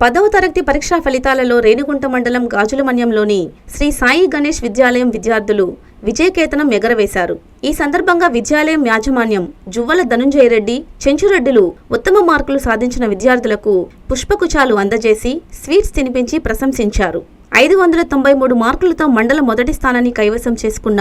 పదవ తరగతి పరీక్షా ఫలితాలలో రేణిగుంట మండలం గాజులమన్యంలోని శ్రీ సాయి గణేష్ విద్యాలయం విద్యార్థులు విజయకేతనం ఎగరవేశారు. ఈ సందర్భంగా విద్యాలయం యాజమాన్యం జువ్వల ధనుంజయ రెడ్డి చెంచురెడ్డిలు ఉత్తమ మార్కులు సాధించిన విద్యార్థులకు పుష్పకుచాలు అందజేసి స్వీట్స్ తినిపించి ప్రశంసించారు. ఐదు వందల తొంభై మూడు మార్కులతో మండల మొదటి స్థానాన్ని కైవసం చేసుకున్న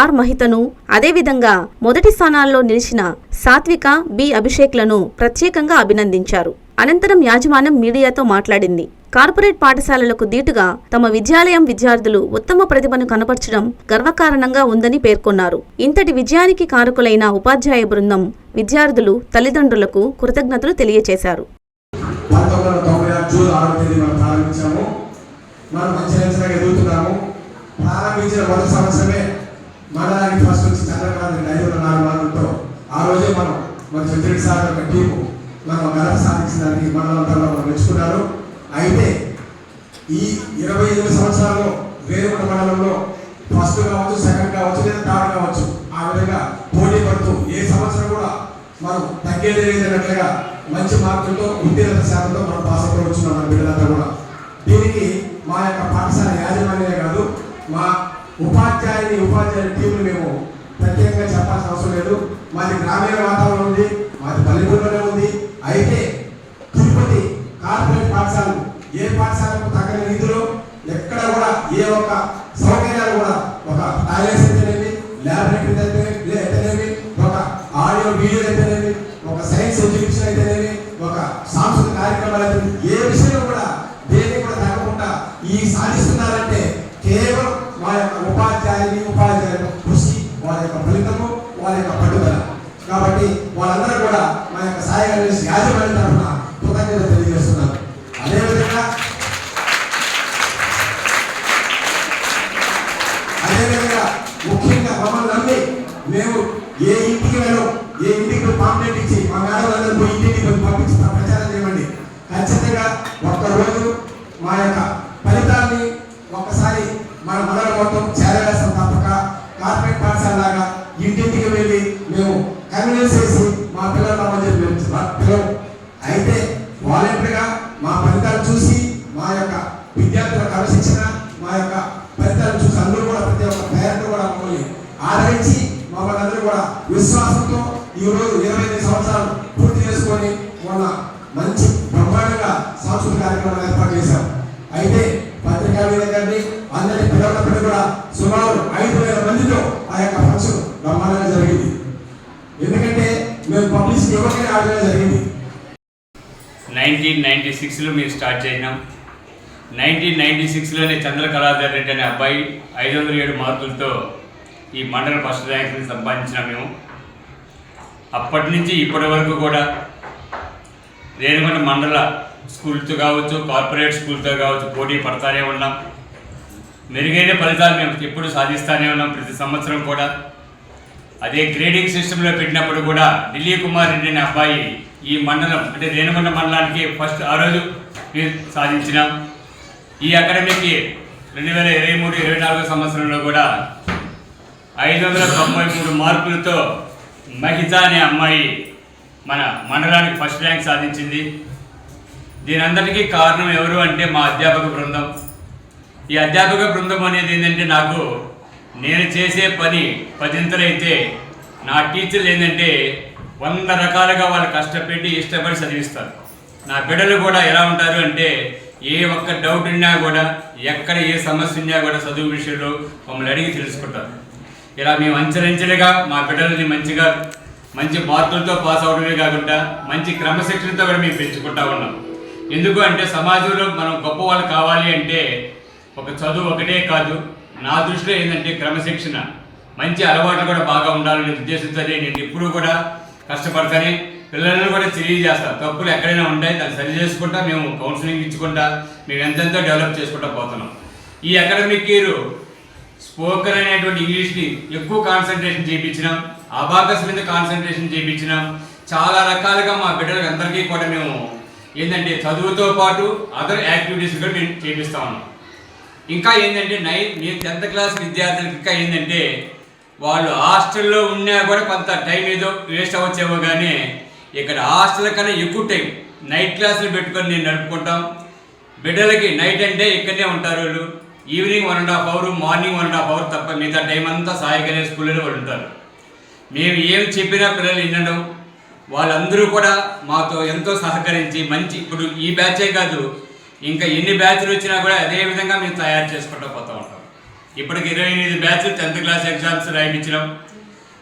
ఆర్ మహితను అదేవిధంగా మొదటి స్థానాల్లో నిలిచిన సాత్విక బి అభిషేక్లను ప్రత్యేకంగా అభినందించారు. అనంతరం యాజమాన్యం మీడియాతో మాట్లాడింది. కార్పొరేట్ పాఠశాలలకు దీటుగా తమ విద్యాలయం విద్యార్థులు ఉత్తమ ప్రతిభను కనపరచడం గర్వకారణంగా ఉందని పేర్కొన్నారు. ఇంతటి విజయానికి కారకులైన ఉపాధ్యాయ బృందం విద్యార్థులు తల్లిదండ్రులకు కృతజ్ఞతలు తెలియజేశారు ప్రారంభించిన ఫస్ట్ వచ్చి చంద్రకాంత్ ఐదు వందల నాలుగు మార్కులతో ఆ రోజే మనం మన సార్ టీము మనం ఘనత సాధించడానికి మండలంతా మనం మెచ్చుకున్నారు అయితే ఈ ఇరవై ఎనిమిది సంవత్సరాల్లో వేరుకొండ మండలంలో ఫస్ట్ కావచ్చు సెకండ్ కావచ్చు లేదా థర్డ్ కావచ్చు ఆ విధంగా పోటీ పడుతూ ఏ సంవత్సరం కూడా మనం తగ్గేది లేదన్నట్లుగా మంచి మార్కులతో ఉత్తీర్ణత శాతంతో మనం పాస్ అవుతూ వచ్చున్నాం మన బిడ్డలంతా కూడా. దీనికి మా యొక్క పాఠశాల యాజమాన్యమే కాదు మా ఉపాధ్యాయుని ఉపాధ్యాయుని టీంని మేము ప్రత్యేకంగా చెప్పాల్సిన అవసరం లేదు. మాది గ్రామీణ వాతావరణం ఉంది మాది పల్లెటూరులోనే ఉంది. అయితే తిరుపతి కార్పొరేట్ పాఠశాలలు ఏ పాఠశాలకు తగ్గని రీతిలో ఎక్కడ కూడా ఏ ఒక్క సౌకర్యాలు కూడా ఒక టాయిలెట్స్ అయితేనేమి ల్యాబొరేటరీ అయితేనేమి అయితేనేమి ఒక ఆడియో వీడియో అయితేనేమి ఒక సైన్స్ ఎడ్యుకేషన్ అయితేనేమి ఒక సాంస్కృతిక కార్యక్రమాలు అయితే ఏ విషయంలో కూడా దేన్ని కూడా తగ్గకుండా ఈ సాధిస్తున్నారంటే కేవలం వారి యొక్క ఉపాధ్యాయుని ఉపాధ్యాయుల కృషి వారి యొక్క ఫలితము వారి యొక్క పట్టుదల. కాబట్టి వాళ్ళందరూ కూడా మా యొక్క సాయి గణేష్ యాజమాన్య తరఫున కృతజ్ఞత తెలియజేస్తున్నాను. అదేవిధంగా అదేవిధంగా ముఖ్యంగా మమ్మల్ని నమ్మి మేము ఏ ఇంటికి వెళ్ళాం ఏ ఇంటికి పాంప్లెట్ ఇచ్చి మా మేడం పోయి ఇంటికి పోయి పంపించి ప్రచారం చేయండి ఖచ్చితంగా ఒక్క రోజు మా యొక్క ఫలితాన్ని ఒక్కసారి మన మొదల మొత్తం చేరవేస్తాం తప్పక కార్పొరేట్ పాఠశాల లాగా ఇంటింటికి వెళ్ళి మేము కన్విన్స్ చేసి మా పిల్లల మధ్య పిల్లలు అయితే వాలంటరీగా మా ఫలితాలు చూసి మా యొక్క విద్యార్థుల క్రమశిక్షణ మా యొక్క ఫలితాలు చూసి అందరూ కూడా ప్రతి ఒక్క పేరెంట్ కూడా మమ్మల్ని ఆదరించి మమ్మల్ని అందరూ కూడా విశ్వాసంతో ఈ రోజు ఇరవై ఐదు సంవత్సరాలు పూర్తి చేసుకొని మొన్న మంచి బ్రహ్మాండంగా సాంస్కృతిక కార్యక్రమాలు ఏర్పాటు చేశాం. అయితే పత్రికా విలేకరుని అందరి పిల్లలప్పటి కూడా సుమారు ఐదు వేల మందితో ఆ యొక్క ఫంక్షన్ బ్రహ్మాండంగా జరిగింది. ఎందుకంటే మేము పబ్లిసిటీ ఇవ్వకనే ఆడడం జరిగింది. నైన్టీన్ నైంటీ సిక్స్లో మేము స్టార్ట్ చేసినాం. నైన్టీన్ నైన్టీ సిక్స్లోనే చంద్రకళాధర్ రెడ్డి అనే అబ్బాయి ఐదు వందల ఏడు మార్కులతో ఈ మండల ఫస్ట్ ర్యాంక్ని సంపాదించినాం మేము. అప్పటి నుంచి ఇప్పటి వరకు కూడా రేణుగొండ మండల స్కూల్తో కావచ్చు కార్పొరేట్ స్కూల్తో కావచ్చు పోటీ పడతానే ఉన్నాం. మెరుగైన ఫలితాలు మేము ఎప్పుడు సాధిస్తూనే ఉన్నాం ప్రతి సంవత్సరం కూడా. అదే గ్రేడింగ్ సిస్టంలో పెట్టినప్పుడు కూడా ఢిల్లీ కుమార్ రెడ్డి అనే అబ్బాయి ఈ మండలం అంటే రేణుగొండ మండలానికి ఫస్ట్ ఆ రోజు మేము సాధించినాం. ఈ అకాడమీకి రెండు వేల ఇరవై మూడు ఇరవై నాలుగు సంవత్సరంలో కూడా ఐదు వందల తొంభై మూడు మార్కులతో మహిత అనే అమ్మాయి మన మండలానికి ఫస్ట్ ర్యాంక్ సాధించింది. దీని అందరికీ కారణం ఎవరు అంటే మా అధ్యాపక బృందం. ఈ అధ్యాపక బృందం అనేది ఏంటంటే నాకు నేను చేసే పని పదింతలైతే నా టీచర్లు ఏంటంటే వంద రకాలుగా వాళ్ళు కష్టపెట్టి ఇష్టపడి చదివిస్తారు. నా బిడ్డలు కూడా ఎలా ఉంటారు అంటే ఏ ఒక్క డౌట్ ఉన్నా కూడా ఎక్కడ ఏ సమస్య ఉన్నా కూడా చదువు విషయంలో మమ్మల్ని అడిగి తెలుసుకుంటారు. ఇలా మేము అంచెలంచెలుగా మా బిడ్డలని మంచిగా మంచి మార్కులతో పాస్ అవడమే కాకుండా మంచి క్రమశిక్షణతో కూడా మేము పెంచుకుంటా ఉన్నాం. ఎందుకు అంటే సమాజంలో మనం గొప్ప వాళ్ళు కావాలి అంటే ఒక చదువు ఒకటే కాదు. నా దృష్టిలో ఏంటంటే క్రమశిక్షణ. మంచి అలవాట్లు కూడా బాగా ఉండాలనే ఉద్దేశంతో నేను ఎప్పుడూ కూడా కష్టపడతానే పిల్లలను కూడా తెలియజేస్తారు తప్పులు ఎక్కడైనా ఉంటాయి దాన్ని సరి చేసుకుంటా మేము కౌన్సిలింగ్ ఇచ్చుకుంటా మేము ఎంతెంతో డెవలప్ చేసుకుంటా పోతున్నాం. ఈ అకాడమిక్ ఇయర్ స్పోకన్ అనేటువంటి ఇంగ్లీష్ని ఎక్కువ కాన్సన్ట్రేషన్ చేయించినాం అబాకస్ మీద కాన్సన్ట్రేషన్ చేయించినాం. చాలా రకాలుగా మా బిడ్డలకు అందరికీ కూడా మేము ఏంటంటే చదువుతో పాటు అదర్ యాక్టివిటీస్ కూడా మేము చేపిస్తా ఉన్నాం. ఇంకా ఏంటంటే నై నేను టెన్త్ క్లాస్ విద్యార్థులకు ఇంకా ఏంటంటే వాళ్ళు హాస్టల్లో ఉన్నా కూడా కొంత టైం ఏదో వేస్ట్ అవ్వచ్చేమో కానీ ఇక్కడ హాస్టల్ కన్నా ఎక్కువ టైం నైట్ క్లాసులు పెట్టుకొని నేను నడుపుకుంటాం. బిడ్డలకి నైట్ అంటే ఇక్కడనే ఉంటారు వాళ్ళు. Evening one and half hour morning one and half hour తప్ప మిగతా టైం అంతా సాయిగానే స్కూల్లో వాళ్ళు ఉంటారు. మేము ఏం చెప్పినా పిల్లలు వినడం వాళ్ళందరూ కూడా మాతో ఎంతో సహకరించి మంచి ఇప్పుడు ఈ బ్యాచే కాదు ఇంకా ఎన్ని బ్యాచ్లు వచ్చినా కూడా అదే విధంగా మేము తయారు చేసుకుంటూ పోతూ ఉంటాం. ఇప్పటికి ఇరవై ఎనిమిది బ్యాచ్లు టెన్త్ క్లాస్ ఎగ్జామ్స్ రాయించినాం.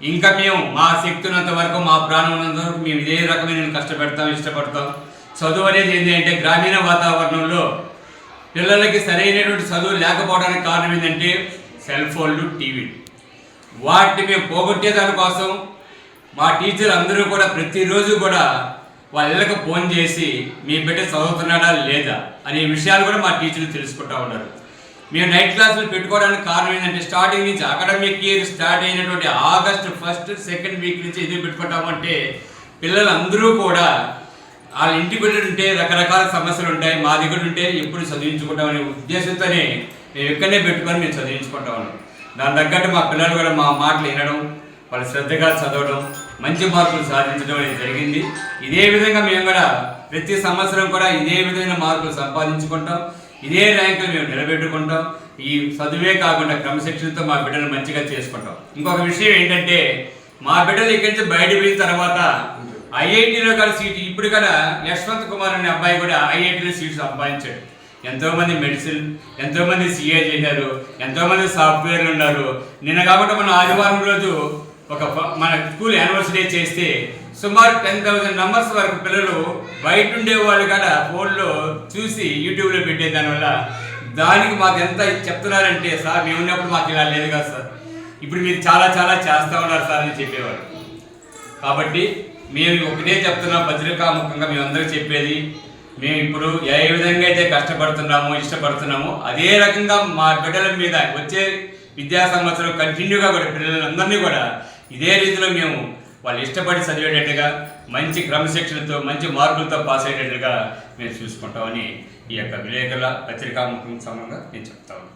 ఇంకా మేము మా శక్తి ఉన్నంత వరకు మా ప్రాణం ఉన్నంత వరకు మేము ఇదే రకమైన కష్టపెడతాం ఇష్టపడతాం. చదువు అనేది ఏంటి అంటే గ్రామీణ వాతావరణంలో పిల్లలకి సరైనటువంటి చదువు లేకపోవడానికి కారణం ఏంటంటే సెల్ ఫోన్లు టీవీలు వాటిని మేము పోగొట్టే దానికోసం మా టీచర్ అందరూ కూడా ప్రతిరోజు కూడా వాళ్ళ ఇళ్ళకి ఫోన్ చేసి మీ బిడ్డ చదువుతున్నాడా లేదా? అనే విషయాలు కూడా మా టీచర్లు తెలుసుకుంటా ఉన్నారు. మేము నైట్ క్లాసులు పెట్టుకోవడానికి కారణం ఏంటంటే స్టార్టింగ్ నుంచి అకాడమిక్ ఇయర్ స్టార్ట్ అయినటువంటి ఆగస్ట్ ఫస్ట్ సెకండ్ వీక్ నుంచి ఎందుకు పెట్టుకుంటామంటే పిల్లలందరూ కూడా వాళ్ళ ఇంటికి ఉంటే రకరకాల సమస్యలు ఉంటాయి మా దగ్గర ఉంటే ఎప్పుడు చదివించుకుంటాం అనే ఉద్దేశంతోనే మేము ఇక్కడనే పెట్టుకొని మేము చదివించుకుంటాము దాని తగ్గట్టు మా పిల్లలు కూడా మా మాటలు వినడం వాళ్ళు శ్రద్ధగా చదవడం మంచి మార్కులు సాధించడం అనేది జరిగింది. ఇదే విధంగా మేము కూడా ప్రతి సంవత్సరం కూడా ఇదే విధమైన మార్కులు సంపాదించుకుంటాం. ఇదే ర్యాంకులు మేము నిలబెట్టుకుంటాం. ఈ చదువే కాకుండా క్రమశిక్షణతో మా బిడ్డలు మంచిగా చేసుకుంటాం. ఇంకొక విషయం ఏంటంటే మా బిడ్డలు ఇక్కడి నుంచి బయట పోయిన తర్వాత ఐఐటిలో కూడా సీట్ ఇప్పుడు కూడా యశ్వంత్ కుమార్ అనే అబ్బాయి కూడా ఐఐటిలో సీట్ సంపాదించాడు. ఎంతోమంది మెడిసిన్ ఎంతోమంది సిఏ చేశారు ఎంతోమంది సాఫ్ట్వేర్లు ఉన్నారు. నిన్న కాబట్టి మన ఆదివారం రోజు ఒక మన స్కూల్ యానివర్సరీ చేస్తే సుమారు టెన్ థౌసండ్ నంబర్స్ వరకు పిల్లలు బయట ఉండే వాళ్ళు కూడా ఫోన్లో చూసి యూట్యూబ్లో పెట్టే దానివల్ల దానికి మాకు ఎంత చెప్తున్నారంటే సార్ మేము ఉన్నప్పుడు మాకు ఇలా లేదు కదా సార్. ఇప్పుడు మీరు చాలా చాలా చేస్తూ ఉన్నారు సార్ అని చెప్పేవారు కాబట్టి మేము ఒకటే చెప్తున్నాం భద్రకాముఖంగా మేమందరూ చెప్పేది మేము ఇప్పుడు ఏ విధంగా అయితే కష్టపడుతున్నామో ఇష్టపడుతున్నామో అదే రకంగా మా బిడ్డల మీద వచ్చే విద్యా సంవత్సరం కంటిన్యూగా కూడా పిల్లలందరినీ కూడా ఇదే రీతిలో మేము వాళ్ళు ఇష్టపడి చదివేటట్టుగా మంచి క్రమశిక్షణతో మంచి మార్కులతో పాస్ అయ్యేటట్టుగా మేము చూసుకుంటామని ఈ యొక్క విలేకరుల పత్రికాముఖం సంబంధంగా నేను చెప్తాను